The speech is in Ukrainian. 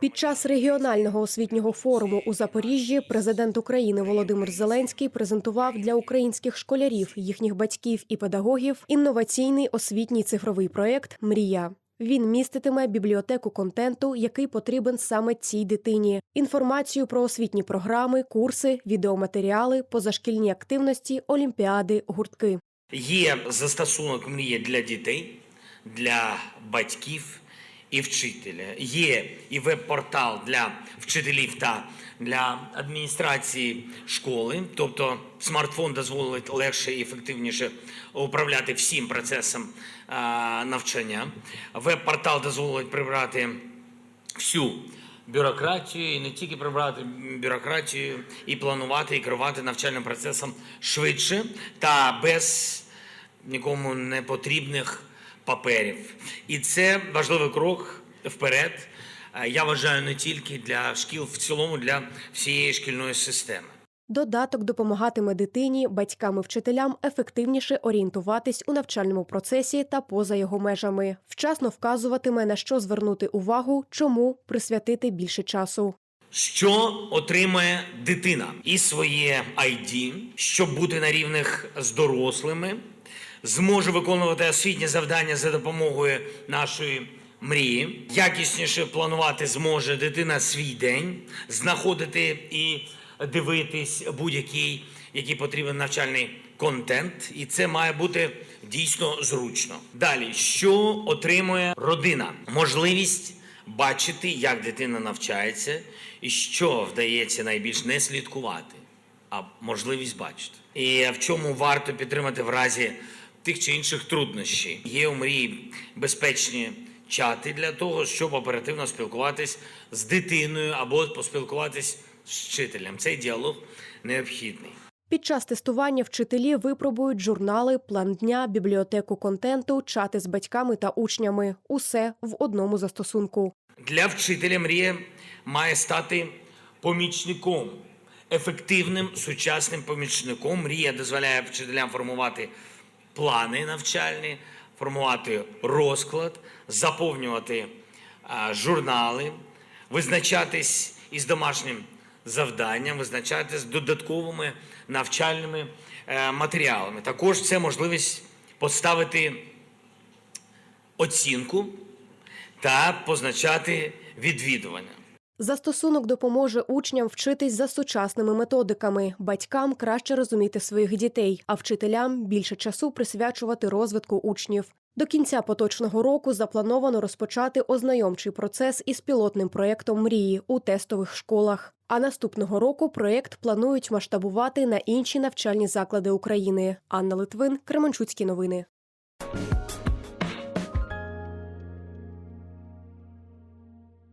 Під час регіонального освітнього форуму у Запоріжжі президент України Володимир Зеленський презентував для українських школярів, їхніх батьків і педагогів інноваційний освітній цифровий проєкт Мрія. Він міститиме бібліотеку контенту, який потрібен саме цій дитині, інформацію про освітні програми, курси, відеоматеріали, позашкільні активності, олімпіади, гуртки. Є застосунок мрія для дітей, для батьків і вчителя. Є і веб-портал для вчителів та для адміністрації школи. Тобто смартфон дозволить легше і ефективніше управляти всім процесом а, навчання. Веб-портал дозволить прибрати всю бюрократію і не тільки прибрати бюрократію, і планувати і керувати навчальним процесом швидше та без нікому не потрібних паперів. І це важливий крок вперед. е, Я вважаю не тільки для шкіл, в цілому для всієї шкільної системи. Додаток допомагатиме дитині, батькам і вчителям ефективніше орієнтуватись у навчальному процесі та поза його межами. Вчасно вказуватиме на що звернути увагу, чому присвятити більше часу. Що отримає дитина і своє ID, щоб бути на рівних з дорослими, зможе виконувати освітні завдання за допомогою нашої мрії, якісніше планувати зможе дитина свій день, знаходити і дивитись будь-який, який потрібен навчальний контент, і це має бути дійсно зручно. Далі, що отримує родина? Можливість бачити, як дитина навчається, і що вдається найбільш не слідкувати, а можливість бачити. І в чому варто підтримати в разі тих чи інших труднощів. Є у мрії безпечні чати для того, щоб оперативно спілкуватись з дитиною або поспілкуватись з вчителем. Цей діалог необхідний. Під час тестування вчителі випробують журнали, план дня, бібліотеку контенту, чати з батьками та учнями. Усе в одному застосунку. Для вчителя мрія має стати помічником, ефективним сучасним помічником. Мрія дозволяє вчителям формувати плани навчальні, формувати розклад, заповнювати журнали, визначатись із домашнім завданням, визначатись додатковими навчальними е, матеріалами. Також це можливість поставити оцінку та позначати відвідування. Застосунок допоможе учням вчитись за сучасними методиками, батькам краще розуміти своїх дітей, а вчителям більше часу присвячувати розвитку учнів. До кінця поточного року заплановано розпочати ознайомчий процес із пілотним проєктом мрії у тестових школах. А наступного року проєкт планують масштабувати на інші навчальні заклади України. Анна Литвин, Кременчуцькі новини.